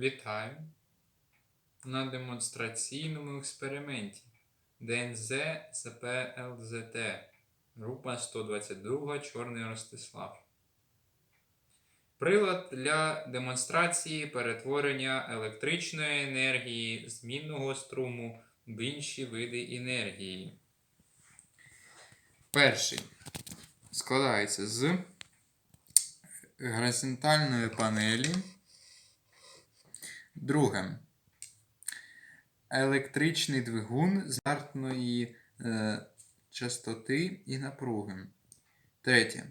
Вітаю! На демонстраційному експерименті ДНЗ ЗПЛЗТ Група 122 Чорний Ростислав. Прилад для демонстрації перетворення електричної енергії змінного струму в інші види енергії. Перший складається з горизонтальної панелі. Друге. Електричний двигун зартної е, частоти і напруги. Третє.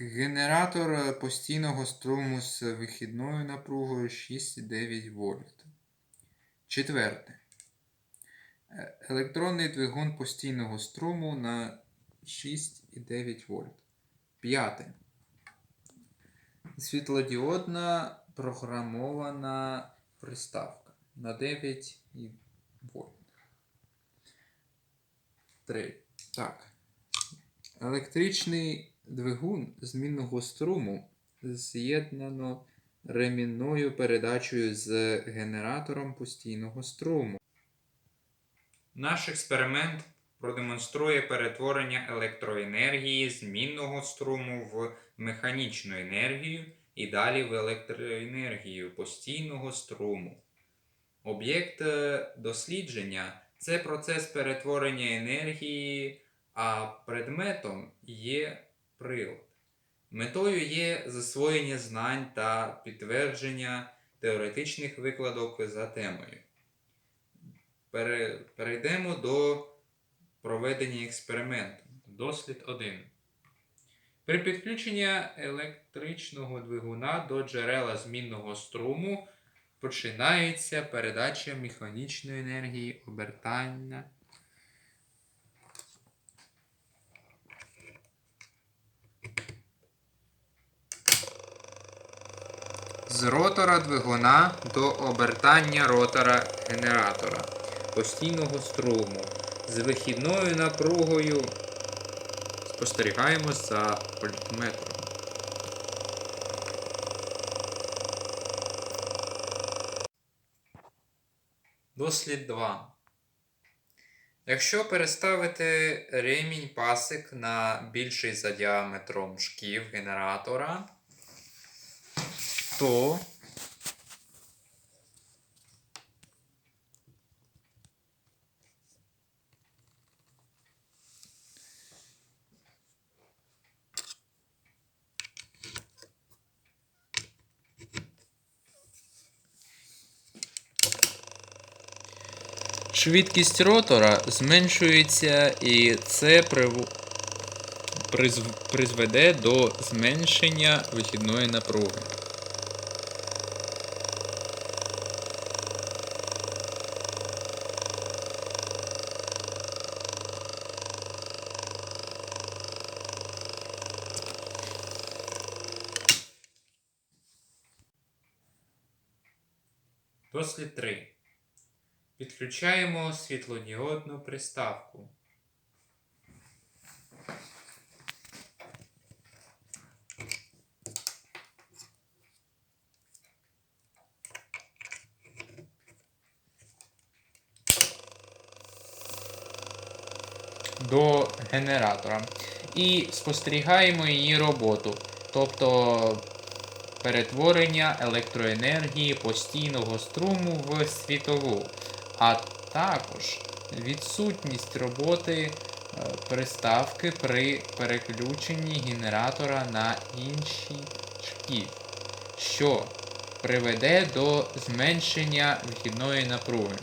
Генератор постійного струму з вихідною напругою 6,9 вольт. Четверте. Е, Електронний двигун постійного струму на 6,9 вольт. П'яте. Світлодіодна програмована приставка на 9 вольт. 3. Так. Електричний двигун змінного струму з'єднано ремінною передачею з генератором постійного струму. Наш експеримент продемонструє перетворення електроенергії змінного струму в механічну енергію і далі в електроенергію постійного струму. Об'єкт е, дослідження це процес перетворення енергії, а предметом є прилад. Метою є засвоєння знань та підтвердження теоретичних викладок за темою. Перейдемо до проведення експерименту. Дослід 1. При підключенні електричного двигуна до джерела змінного струму починається передача механічної енергії обертання. З ротора двигуна до обертання ротора генератора постійного струму з вихідною напругою спостерігаємо за вольтметром. Дослід 2. Якщо переставити ремінь пасик на більший за діаметром шків генератора, то швидкість ротора зменшується і це прив- призв- призведе до зменшення вихідної напруги. Дослід 3. Підключаємо світлодіодну приставку. До генератора. І спостерігаємо її роботу. Тобто перетворення електроенергії постійного струму в світову, а також відсутність роботи е, приставки при переключенні генератора на інші шкіл, що приведе до зменшення вхідної напруги.